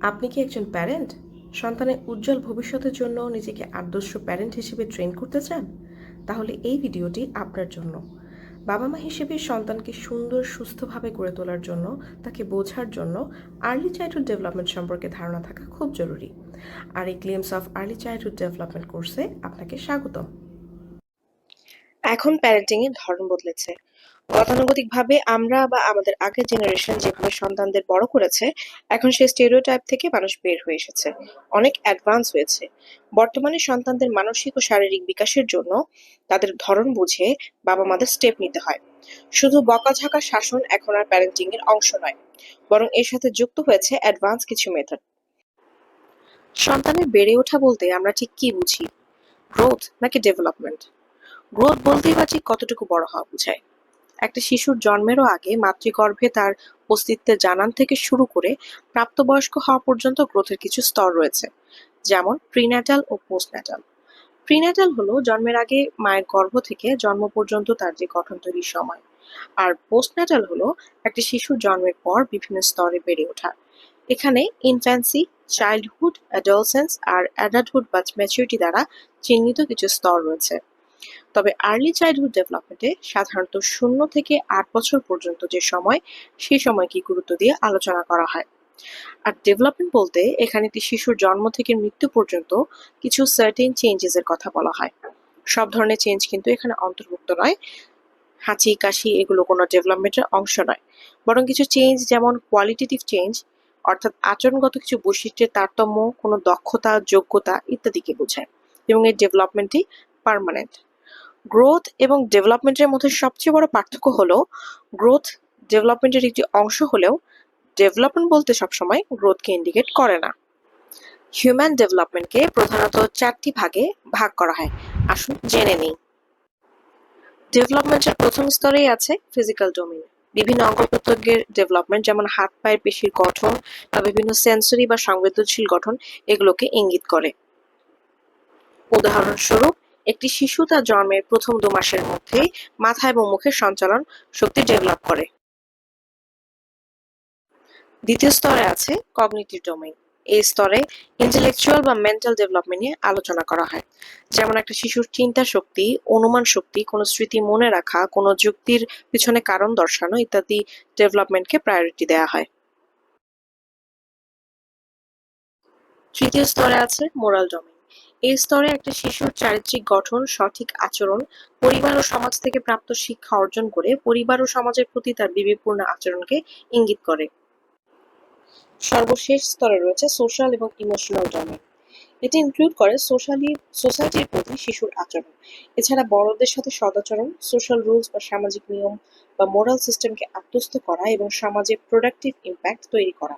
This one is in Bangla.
আপনি কি একজন প্যারেন্ট? সন্তানের উজ্জ্বল ভবিষ্যতের জন্য নিজেকে আদর্শ প্যারেন্ট হিসেবে ট্রেন করতে চান? তাহলে এই ভিডিওটি আপনার জন্য। বাবা মা হিসেবে সন্তানকে সুন্দর, সুস্থভাবে গড়ে তোলার জন্য, তাকে বোঝার জন্য আর্লি চাইল্ডহুড ডেভেলপমেন্ট সম্পর্কে ধারণা থাকা খুব জরুরি। আর এই glimpse of early childhood development কোর্সে আপনাকে স্বাগতম। এখন প্যারেন্টিংয়ের ধরন বদলেছে। গতানুগতিকভাবে আমরা বা আমাদের আগের জেনারেশন যেভাবে সন্তানদের বড় করেছে, এখন সেই স্টেরিওটাইপ থেকে মানুষ বের হয়ে এসেছে। অনেক অ্যাডভান্স হয়েছে। বর্তমানে সন্তানদের মানসিক ও শারীরিক বিকাশের জন্য তাদের ধরন বুঝে বাবা মাদের স্টেপ নিতে হয়। শুধু বকাঝাকা শাসন এখন আর প্যারেন্টিং এর অংশ নয়, বরং এর সাথে যুক্ত হয়েছে অ্যাডভান্স কিছু মেথড সন্তানের বেড়ে ওঠা বলতে আমরা ঠিক কি বুঝি? গ্রোথ নাকি ডেভেলপমেন্ট গ্রোথ বলতেই বা ঠিক কতটুকু বড় হওয়া বোঝায়। একটা শিশুর জন্মেরও আগে মাতৃগর্ভে তার অস্তিত্বের জানান থেকে শুরু করে প্রাপ্তবয়স্ক হওয়া পর্যন্ত গ্রোথের কিছু স্তর রয়েছে, যেমন প্রিন্যাটাল ও পোস্টন্যাটাল প্রিন্যাটাল হলো জন্মের আগে মায়ের গর্ভ থেকে জন্ম পর্যন্ত তার যে গঠন তৈরির সময়, আর পোস্টন্যাটাল হলো একটি শিশুর জন্মের পর বিভিন্ন স্তরে বেড়ে ওঠা। এখানে ইনফ্যান্সি চাইল্ডহুড অ্যাডলসেন্স আর অ্যাডাল্টহুড বা ম্যাচুরিটি দ্বারা চিহ্নিত কিছু স্তর রয়েছে। তবে আর্লি চাইল্ডহুড ডেভেলপমেন্টে সাধারণত শূন্য থেকে আট বছর পর্যন্ত যে সময় সেই সময়কে গুরুত্ব দিয়ে আলোচনা করা হয়। আর ডেভেলপমেন্ট বলতে এখানে একটি শিশুর জন্ম থেকে মৃত্যু পর্যন্ত কিছু সার্টেন চেঞ্জেস এর কথা বলা হয়। সব ধরনের চেঞ্জ কিন্তু এখানে অন্তর্ভুক্ত নয়। হাঁচি, কাশি এগুলো কোনো ডেভেলপমেন্টের অংশ নয়। বরং কিছু চেঞ্জ যেমন কোয়ালিটেটিভ চেঞ্জ অর্থাৎ আচরণগত কিছু বৈশিষ্ট্যের তারতম্য, কোনো দক্ষতা, যোগ্যতা ইত্যাদিকে বোঝায় এবং এর ডেভেলপমেন্টটি পার্মানেন্ট গ্রোথ এবং ডেভেলপমেন্টের মধ্যে সবচেয়ে বড় পার্থক্য হলো গ্রোথ ডেভেলপমেন্টের একটি অংশ হলেও ডেভেলপমেন্ট বলতে সবসময় গ্রোথকে ইন্ডিকেট করে না। হিউম্যান ডেভেলপমেন্টকে প্রধানত চারটি ভাগে ভাগ করা হয়। আসুন জেনে নিই। ডেভেলপমেন্টের প্রথম স্তরেই আছে ফিজিক্যাল ডোমেইন বিভিন্ন অঙ্গ প্রত্যঙ্গের ডেভেলপমেন্ট যেমন হাত, পায়ের পেশির গঠন বা বিভিন্ন সেন্সরি বা সংবেদনশীল গঠন, এগুলোকে ইঙ্গিত করে। উদাহরণস্বরূপ একটি শিশু তার জন্মের প্রথম দু মাসের মধ্যেই মাথা এবং মুখের সঞ্চালন শক্তি ডেভেলপ করে। দ্বিতীয় স্তরে আছে কগনিটিভ ডোমেইন। এই স্তরে ইন্টেলেকচুয়াল বা মেন্টাল ডেভেলপমেন্ট নিয়ে আলোচনা করা হয়। যেমন একটা শিশুর চিন্তা শক্তি, অনুমান শক্তি, কোনো স্মৃতি মনে রাখা, কোনো যুক্তির পিছনে কারণ দর্শানো ইত্যাদি ডেভেলপমেন্টকে প্রায়োরিটি দেওয়া হয়। তৃতীয় স্তরে আছে মোরাল ডোমেইন। এই স্তরে একটা শিশুর চারিত্রিক গঠন, সঠিক আচরণ, পরিবার ও সমাজ থেকে প্রাপ্ত শিক্ষা অর্জন করে পরিবার ও সমাজের প্রতি তার বিবেকপূর্ণ আচরণকে ইঙ্গিত করে। সর্বশেষ স্তরে রয়েছে সোশ্যাল এবং ইমোশনাল ডোমেইন এটি ইনক্লুড করে সোশ্যালি, সোসাইটির প্রতি শিশুর আচরণ। এছাড়া বড়দের সাথে সদাচরণ সোশ্যাল রুলস বা সামাজিক নিয়ম বা মোরাল সিস্টেমকে আত্মস্থ করা এবং সমাজে প্রোডাক্টিভ ইম্প্যাক্ট তৈরি করা।